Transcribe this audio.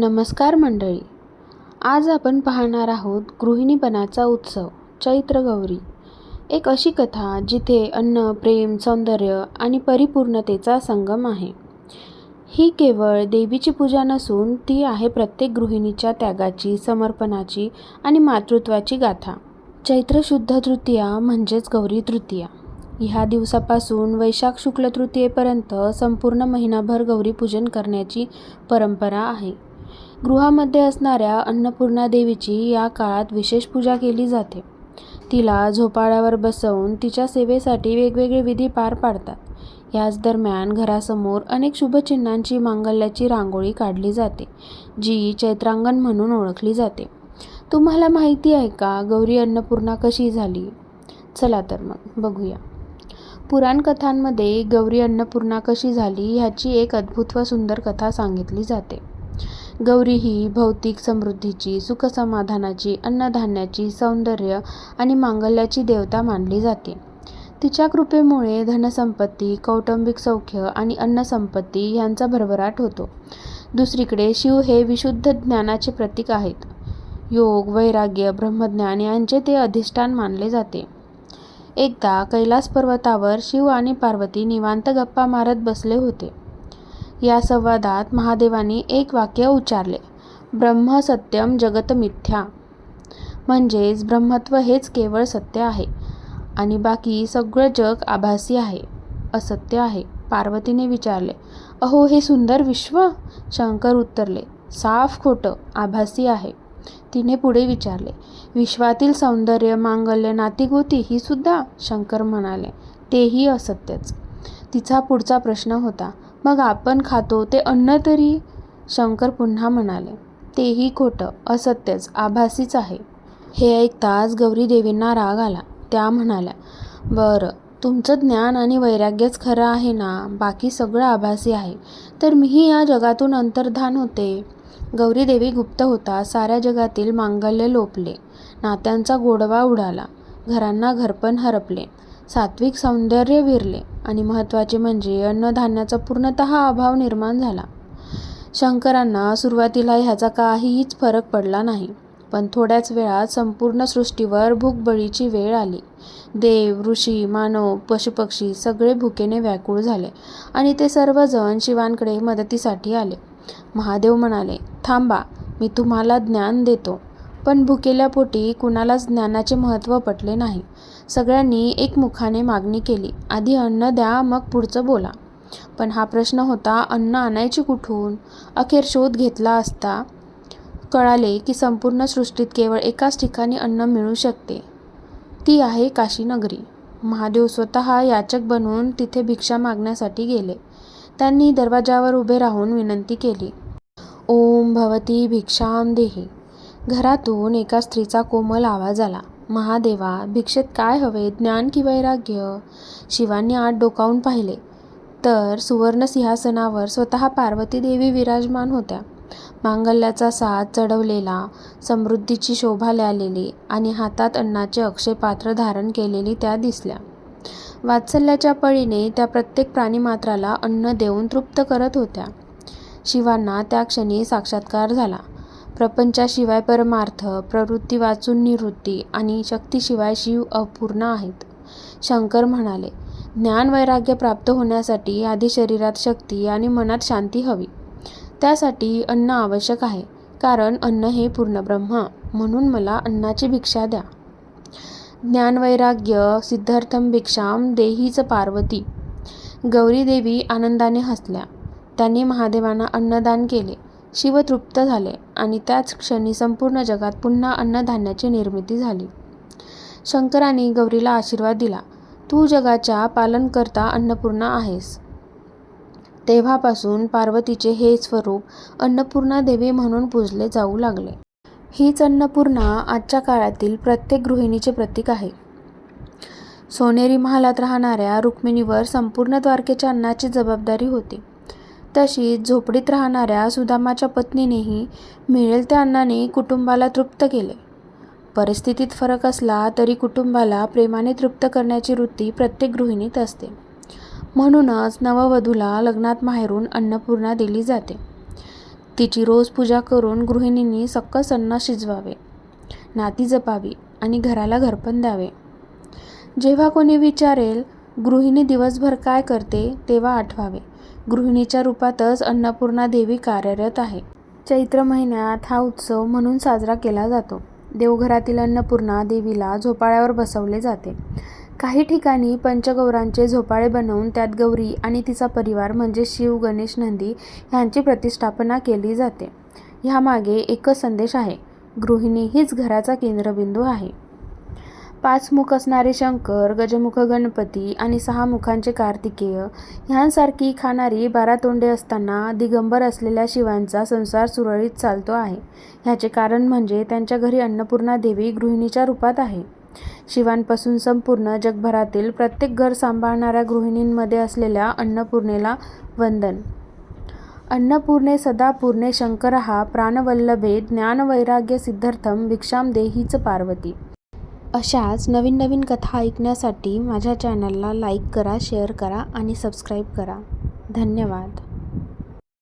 नमस्कार मंडळी. आज आपण पाहणार आहोत गृहिणीपणाचा उत्सव चैत्र गौरी. एक अशी कथा जिथे अन्न प्रेम सौंदर्य आणि परिपूर्णतेचा संगम आहे. ही केवळ देवीची पूजा नसून ती आहे प्रत्येक गृहिणीच्या त्यागाची समर्पणाची आणि मातृत्वाची गाथा. चैत्र शुद्ध तृतीया म्हणजेच गौरी तृतीया. ह्या दिवसापासून वैशाख शुक्ल तृतीयेपर्यंत संपूर्ण महिनाभर गौरी पूजन करण्याची परंपरा आहे. गृहामध्ये असणाऱ्या अन्नपूर्णा देवीची या काळात विशेष पूजा केली जाते. तिला झोपाळ्यावर बसवून तिच्या सेवेसाठी वेगवेगळे विधी पार पाडतात. याच दरम्यान घरासमोर अनेक शुभचिन्हांची मांगल्याची रांगोळी काढली जाते जी चैत्रांगण म्हणून ओळखली जाते. तुम्हाला माहिती आहे का गौरी अन्नपूर्णा कशी झाली? चला तर मग बघूया. पुराणकथांमध्ये गौरी अन्नपूर्णा कशी झाली ह्याची एक अद्भुत व सुंदर कथा सांगितली जाते. गौरी ही भौतिक समृद्धीची सुखसमाधानाची अन्नधान्याची सौंदर्य आणि मांगल्याची देवता मानली जाते. तिच्या कृपेमुळे धनसंपत्ती कौटुंबिक सौख्य आणि अन्नसंपत्ती यांचा भरभराट होतो. दुसरीकडे शिव हे विशुद्ध ज्ञानाचे प्रतीक आहेत. योग वैराग्य ब्रह्मज्ञान यांचे ते अधिष्ठान मानले जाते. एकदा कैलास पर्वतावर शिव आणि पार्वती निवांत गप्पा मारत बसले होते. या संवादात महादेवांनी एक वाक्य उच्चारले. ब्रह्म सत्यम जगत मिथ्या. म्हणजेच ब्रह्मत्व हेच केवळ सत्य आहे. आणि बाकी सगळं जग आभासी आहे असत्य आहे पार्वतीने विचारले. अहो हे सुंदर विश्व? शंकर उत्तरले. साफ खोटं आभासी आहे. तिने पुढे विचारले. विश्वातील सौंदर्य मांगल्य नातीगोती ही सुद्धा? शंकर म्हणाले. तेही असत्यच. तिचा पुढचा प्रश्न होता. मग आपण खातो ते अन्न तरी? शंकर पुन्हा म्हणाले. तेही खोटं असत्यच आभासीच आहे. हे ऐकताच गौरीदेवींना राग आला. त्या म्हणाल्या बरं तुमचं ज्ञान आणि वैराग्यच खरं आहे ना? बाकी सगळं आभासी आहे. तर मीही या जगातून अंतर्धान होते. गौरीदेवी गुप्त होता. साऱ्या जगातील मांगल्य लोपले. नात्यांचा गोडवा उडाला. घरांना घरपण हरपले. सात्विक सौंदर्य विरले आणि महत्त्वाचे म्हणजे अन्नधान्याचा पूर्णतः अभाव निर्माण झाला. शंकरांना सुरुवातीला ह्याचा काहीच फरक पडला नाही पण थोड्याच वेळात संपूर्ण सृष्टीवर भूकबळीची वेळ आली. देव ऋषी मानव पशुपक्षी सगळे भुकेने व्याकुळ झाले आणि ते सर्वजण शिवांकडे मदतीसाठी आले. महादेव म्हणाले थांबा मी तुम्हाला ज्ञान देतो. पण भुकेल्या पोटी कुणालाच ज्ञानाचे महत्त्व पटले नाही. सगळ्यांनी एकमुखाने मागणी केली. आधी अन्न द्या मग पुढचं बोला. पण हा प्रश्न होता अन्न आणायचे कुठून? अखेर शोध घेतला असता कळाले की संपूर्ण सृष्टीत केवळ एकाच ठिकाणी अन्न मिळू शकते. ती आहे काशीनगरी महादेव स्वतः याचक बनून तिथे भिक्षा मागण्यासाठी गेले. त्यांनी दरवाजावर उभे राहून विनंती केली. ओम भवती भिक्षाम देही. घरातून एका स्त्रीचा कोमल आवाज आला. महादेवा भिक्षेत काय हवे ज्ञान की वैराग्य? शिवांनी आत डोकावून पाहिले. तर सुवर्ण सिंहासनावर स्वतः पार्वती देवी विराजमान होत्या. मांगल्याचा साथ चढवलेला समृद्धीची शोभा ल्यालेली आणि हातात अन्नाचे अक्षय पात्र धारण केलेली त्या दिसल्या. वात्सल्याच्या पळीने त्या प्रत्येक प्राणीमात्राला अन्न देऊन तृप्त करत होत्या. शिवांना त्या क्षणी साक्षात्कार झाला. प्रपंचाशिवाय परमार्थ प्रवृत्ती वाचून निवृत्ती आणि शक्तीशिवाय शिव अपूर्ण आहेत. शंकर म्हणाले ज्ञान वैराग्य प्राप्त होण्यासाठी आधी शरीरात शक्ती आणि मनात शांती हवी. त्यासाठी अन्न आवश्यक आहे कारण अन्न हे पूर्ण ब्रह्म म्हणून मला अन्नाची भिक्षा द्या. ज्ञानवैराग्य सिद्धार्थम भिक्षाम देहीच पार्वती. गौरी देवी आनंदाने हसल्या. त्यांनी महादेवांना अन्नदान केले. शिव तृप्त झाले आणि त्याच क्षणी संपूर्ण जगात पुन्हा अन्नधान्याची निर्मिती झाली. शंकराने गौरीला आशीर्वाद दिला तू जगाच्या पालनकर्ता अन्नपूर्णा आहेस. तेव्हापासून पार्वतीचे हे स्वरूप अन्नपूर्णा देवी म्हणून पूजले जाऊ लागले. हीच अन्नपूर्णा आजच्या काळातील प्रत्येक गृहिणीचे प्रतीक आहे. सोनेरी महालात राहणाऱ्या रुक्मिणीवर संपूर्ण द्वारकेच्या अन्नाची जबाबदारी होती. तशीच झोपडीत राहणाऱ्या सुदामाच्या पत्नीनेही मिळेल त्या अन्नाने कुटुंबाला तृप्त केले. परिस्थितीत फरक असला तरी कुटुंबाला प्रेमाने तृप्त करण्याची वृत्ती प्रत्येक गृहिणीत असते. म्हणूनच नववधूला लग्नात माहेरून अन्नपूर्णा दिली जाते. तिची रोज पूजा करून गृहिणींनी सकस अन्न शिजवावे नाती जपावी आणि घराला घरपण द्यावे. जेव्हा कोणी विचारेल गृहिणी दिवसभर काय करते? तेव्हा आठवावे. गृहिणीच्या रूपातच अन्नपूर्णा देवी कार्यरत आहे. चैत्र महिन्यात हा उत्सव म्हणून साजरा केला जातो. देवघरातील अन्नपूर्णा देवीला झोपाळ्यावर बसवले जाते. काही ठिकाणी पंचगौरांचे झोपाळे बनवून त्यात गौरी आणि तिचा परिवार म्हणजे शिव गणेश नंदी ह्यांची प्रतिष्ठापना केली जाते. ह्यामागे एकच संदेश आहे. गृहिणी हीच घराचा केंद्रबिंदू आहे. पाच मुख असणारे शंकर गजमुख गणपती आणि सहा मुखांचे कार्तिकेय ह्यांसारखी खाणारी बारा तोंडे असताना दिगंबर असलेल्या शिवांचा संसार सुरळीत चालतो आहे. ह्याचे कारण म्हणजे त्यांच्या घरी अन्नपूर्णा देवी गृहिणीच्या रूपात आहे. शिवांपासून संपूर्ण जगभरातील प्रत्येक घर सांभाळणाऱ्या गृहिणींमध्ये असलेल्या अन्नपूर्णेला वंदन. अन्नपूर्णे सदा पूर्णे शंकरहा प्राणवल्लभे ज्ञानवैराग्य सिद्धार्थम भिक्षाम देहीच पार्वती. अशाच नवीन नवीन कथा ऐकण्यासाठी माझ्या चॅनलला लाईक करा शेअर करा आणि सबस्क्राईब करा. धन्यवाद.